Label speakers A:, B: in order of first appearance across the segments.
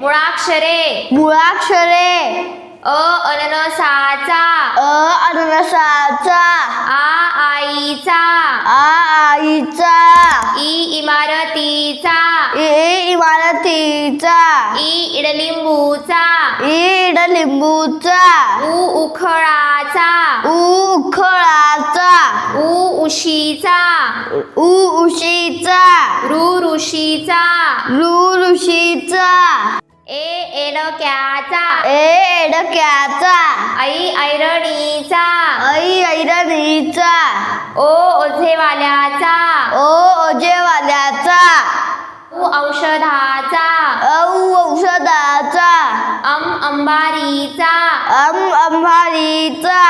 A: मुळाक्षरे.
B: मुळाक्षरे.
A: अ अननसाचा.
B: अ अननसाचा.
A: आ आईचा.
B: आ आईचा.
A: ई इमारतीचा.
B: इ इमारतीचा.
A: ई इडलिंबूचा.
B: इडलिंबूचा.
A: उ उखळाचा.
B: उ उखळाचा.
A: उ उशीचा.
B: उ उशीचा.
A: ऋ ऋषीचा.
B: ऋ ऋषीचा.
A: ए एडक्याचा.
B: ए एडक्याचा.
A: ऐ ऐरणीचा.
B: ऐ ऐरणीचा.
A: ओ ओझेवाल्याचा.
B: ओ ओजेवाल्याचा
A: उ औषधाचा.
B: औ औषधाचा.
A: अम अंबारीचा.
B: अम अंबारीचा.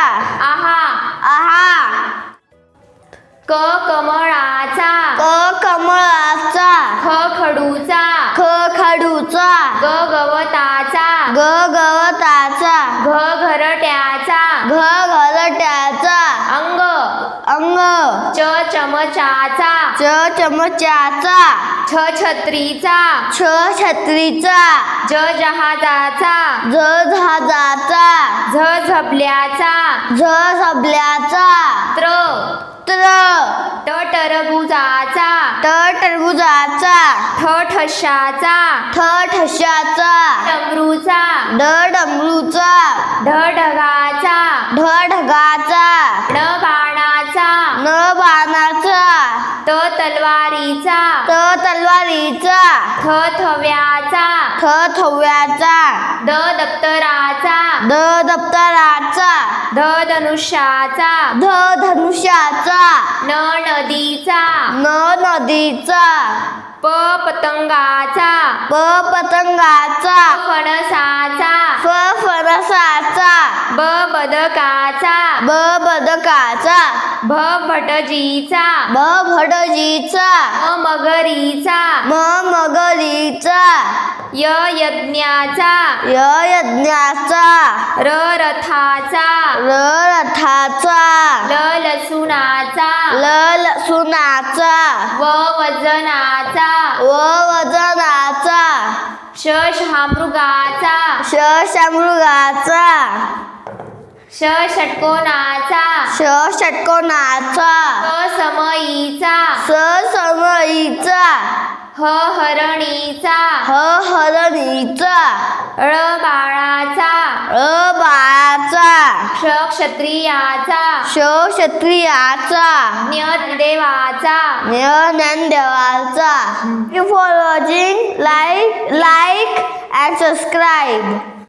A: आहा.
B: आहा.
A: क कमळाचा. ग गवताचा घ घरट्याचा.
B: घ घरट्याचा.
A: अंग.
B: अंग.
A: च चमचाचा.
B: च चमचाचा.
A: छ छत्रीचा.
B: छ छत्रीचा.
A: ज जहाजाचा.
B: झ जहाजाचा.
A: झ झबल्याचा
B: झ झबल्याचा
A: त्र.
B: त्र.
A: ट टरबुजाचा.
B: ट टरबुजाचा.
A: ठ ठशाचा.
B: ठ ठशाचा.
A: डमरूचा
B: ड डमरूचा
A: ढ ढगाचा
B: ढ ढगाचा
A: ण बाणाचा
B: न बाणाचा
A: त तलवारीचा.
B: त तलवारीचा.
A: थ थव्याचा.
B: थ थव्याचा.
A: द दप्तराचा.
B: द दप्तराचा.
A: ध धनुष्याचा.
B: ध धनुष्याचा.
A: न नदीचा.
B: न नदीचा.
A: प पतंगाचा
B: प पतंगाचा
A: फणसाचा.
B: फ फणसाचा
A: ब बदकाचा
B: ब बदकाचा
A: भ भटजीचा
B: भ भटजीचा
A: म मगरीचा
B: म
A: य यज्ञाचा
B: य यज्ञाचा
A: र रथाचा
B: र रथाचा
A: ल लसुणाचा
B: ल लसुणाचा
A: व वजनाचा
B: व वजनाचा
A: श शहामृगाचा
B: श शमृगाचा
A: ष षटकोनाचा
B: श षटकोनाचा
A: स समईचा
B: स समईचा
A: ह हरणीचा
B: ह हरणीचा
A: ळ बाळाचा
B: अ बाळाचा
A: क्ष क्षत्रियाचा
B: श क्षत्रियाचा
A: न्य देवाचा
B: Thank you for watching. Like, like and subscribe.